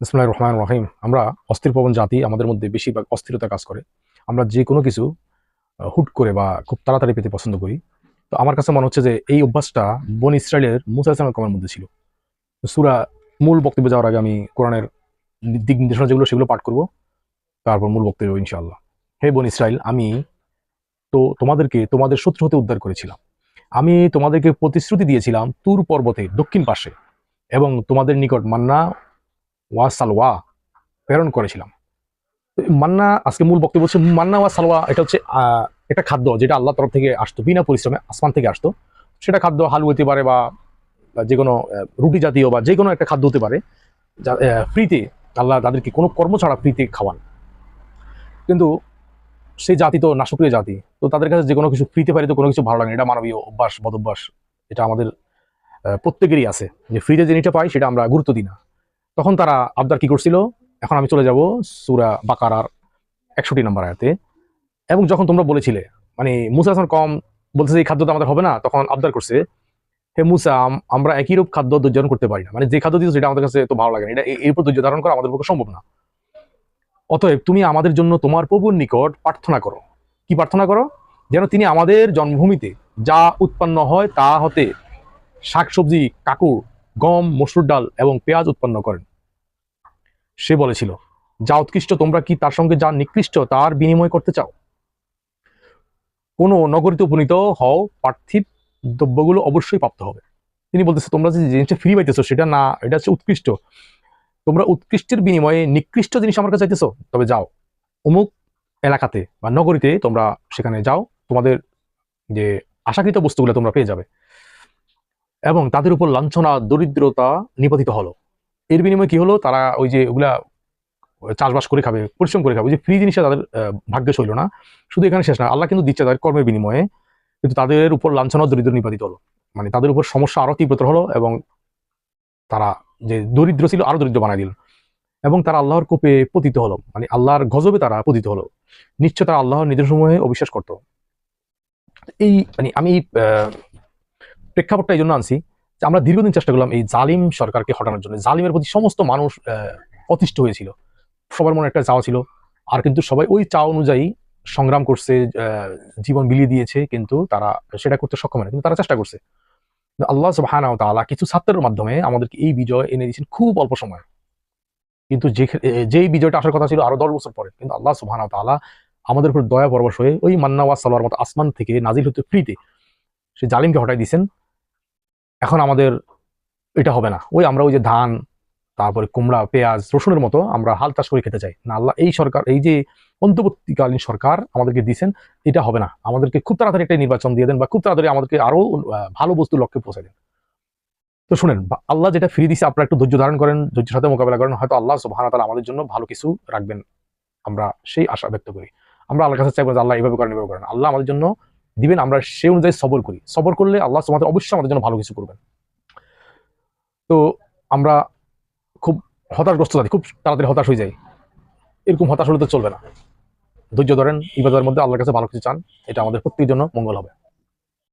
বিসমুল্লাহ রহমান রহিম। আমরা অস্থির পবন জাতি, আমাদের মধ্যে বেশিরভাগ অস্থিরতা কাজ করে। আমরা যে কোনো কিছু হুট করে বা খুব তাড়াতাড়ি পেতে পছন্দ করি। তো আমার কাছে মনে হচ্ছে যে এই অভ্যাসটা বন ইসরায়েলের মুসা ইসলামের কমের মধ্যে ছিল। সুরা মূল বক্তব্যে যাওয়ার আগে আমি কোরআনের দিক নির্দেশনা যেগুলো, সেগুলো পাঠ করব। তারপর মূল বক্তব্য ইনশাআল্লাহ। হে বন ইসরায়েল আমি তো তোমাদেরকে তোমাদের শত্রু হতে উদ্ধার করেছিলাম। আমি তোমাদেরকে প্রতিশ্রুতি দিয়েছিলাম তুর পর্বতে দক্ষিণ পাশে এবং তোমাদের নিকট মান্না ওয়া সালওয়া প্রেরণ করেছিলাম। মান্না, আজকে মূল বক্তব্য হচ্ছে মান্না ওয়া সালওয়া, এটা হচ্ছে একটা খাদ্য যেটা আল্লাহ তরফ থেকে আসতো, বিনা পরিশ্রমে আসমান থেকে আসতো। সেটা খাদ্য হালু হতে পারে বা যে কোনো রুটি জাতীয় বা যে কোনো একটা খাদ্য হতে পারে, যা ফ্রিতে আল্লাহ তাদেরকে কোনো কর্ম ছাড়া ফ্রিতে খাওয়ান। কিন্তু সেই জাতি তো নাশকীয় জাতি, তো তাদের কাছে যে কোনো কিছু ফ্রিতে পারি তো কোনো কিছু ভালো লাগে এটা মানবীয় অভ্যাস বদ অভ্যাস এটা আমাদের প্রত্যেকেরই আছে। যে ফ্রিতে জিনিসটা পাই সেটা আমরা গুরুত্ব দিই না। তখন তারা আবদার কি করছিল? এখন আমি চলে যাব সুরা বাকারার একষট্টি নম্বর আয়াতে। এবং যখন তোমরা বলেছিলে মানে মুসা হাসান কম বলতেছে এই খাদ্যটা আমাদের হবে না, তখন আবদার করছে, হে মুসা আমরা একই রূপ খাদ্য ধৈর্য করতে পারি না। মানে যে খাদ্য দিচ্ছ সেটা আমাদের কাছে তো ভালো লাগে না এটা এর উপর ধৈর্য ধারণ করা আমাদের পক্ষে সম্ভব না। অতএব তুমি আমাদের জন্য তোমার প্রভুর নিকট প্রার্থনা করো। কি প্রার্থনা করো? যেন তিনি আমাদের জন্মভূমিতে যা উৎপন্ন হয় তা হতে শাকসবজি, কাকুর, গম, মসুর ডাল এবং পেঁয়াজ উৎপন্ন করেন। সে বলেছিল, যা উৎকৃষ্ট, তোমরা কি তার সঙ্গে যা নিকৃষ্ট তার বিনিময় করতে চাও? কোনো নগরীতে উপনীত হও, পার্থিব দ্রব্যগুলো অবশ্যই প্রাপ্ত হবে। তিনি বলতেছে, তোমরা যে জিনিসটা ফ্রি পাইতেছো, সেটা না, এটা হচ্ছে উৎকৃষ্ট। তোমরা উৎকৃষ্টের বিনিময়ে নিকৃষ্ট জিনিস আমার কাছে চাইতেছো, তবে যাও। অমুক এলাকাতে বা নগরীতে তোমরা সেখানে যাও, তোমাদের যে আশাকৃত বস্তুগুলো তোমরা পেয়ে যাবে। এবং তাদের উপর লাঞ্ছনা, দরিদ্রতা নিপাতিত হলো। এর বিনিময়ে কি হলো? তারা ওই যে ওগুলা চাষবাস করে খাবে, পরিশ্রম করে খাবে। ওই যে ফ্রি জিনিসটা তাদের ভাগ্যে ছিল না। শুধু এখানে শেষ না, আল্লাহ কিন্তু দিচ্ছে তাদের কর্মের বিনিময়ে। কিন্তু তাদের উপর লাঞ্ছনা দরিদ্র নিপাতিত হলো। মানে তাদের উপর সমস্যা আরও তীব্রতর হলো এবং তারা যে দরিদ্র ছিল আরও দরিদ্র বানাই দিল। এবং তারা আল্লাহর কোপে পতিত হলো। মানে আল্লাহর গজবে তারা পতিত হলো। নিশ্চয় তারা আল্লাহর নির্দেশসমূহে অবিশ্বাস করতো। এই মানে আমি প্রেক্ষাপটটা এই জন্য আনছি আমরা দীর্ঘদিন চেষ্টা করলাম এই জালিম সরকারকে হটানোর জন্য। জালিমের প্রতি সমস্ত মানুষ অতিষ্ঠ হয়েছিল। সবার মনে একটা চাওয়া ছিল। আর কিন্তু সবাই ওই চাওয়া অনুযায়ী সংগ্রাম করছে জীবন বিলিয়ে দিয়েছে, কিন্তু তারা সেটা করতে সক্ষম হয় কিন্তু তারা চেষ্টা করছে। আল্লাহ সুবহানাহু ওয়া তাআলা কিছু ছাত্রের মাধ্যমে আমাদেরকে এই বিজয় এনে দিয়েছেন খুব অল্প সময়। কিন্তু যে যেই বিজয়টা আসার কথা ছিল আরও দশ বছর পরে, কিন্তু আল্লাহ সুবহানাহু ওয়া তাআলা আমাদের উপর দয়া পরবশ হয়ে ওই মান্না ওয়া সালোয়ার মতো আসমান থেকে নাজিল হতে ফ্রিতে সে জালিমকে হটাই দিয়েছেন। এখন আমাদের এটা হবে না। ওই আমরা ওই যে ধান তারপরে কুমড়া পেঁয়াজ রসুনের মতো আমরা হাল চাষ করে খেতে চাই। না আল্লাহ এই সরকার এই যে অন্তর্বর্তীকালীন সরকার আমাদেরকে দিয়েছেন এটা হবে না। আমাদেরকে খুব তাড়াতাড়ি একটা নির্বাচন দিয়ে দেন বা খুব তাড়াতাড়ি আমাদেরকে আরও আহ, ভালো বস্তু লক্ষ্যে পৌঁছে দেন। তো শুনেন আল্লাহ যেটা ফিরে দিছে আপনারা একটু ধৈর্য ধারণ করেন ধৈর্যের সাথে মোকাবেলা করেন হয়তো আল্লাহ সুবহানাহু ওয়া আমাদের জন্য ভালো কিছু রাখবেন। আমরা সেই আশা ব্যক্ত করি। আমরা আল্লাহর কাছে চাইব যে আল্লাহ এইভাবে করেন এভাবে করেন। আল্লাহ আমাদের জন্য দিবেন, আমরা সে অনুযায়ী সবর করি। সবর করলে আল্লাহ সুবহানাহু অবশ্যই আমাদের জন্য ভালো কিছু করবেন। তো আমরা খুব হতাশগ্রস্ত থাকি খুব তাড়াতাড়ি হতাশ হয়ে যাই। এরকম হতাশ হলে তো চলবে না। ধৈর্য ধরেন ইবাদের মধ্যে আল্লাহর কাছে ভালো কিছু চান, এটা আমাদের প্রত্যেকের জন্য মঙ্গল হবে।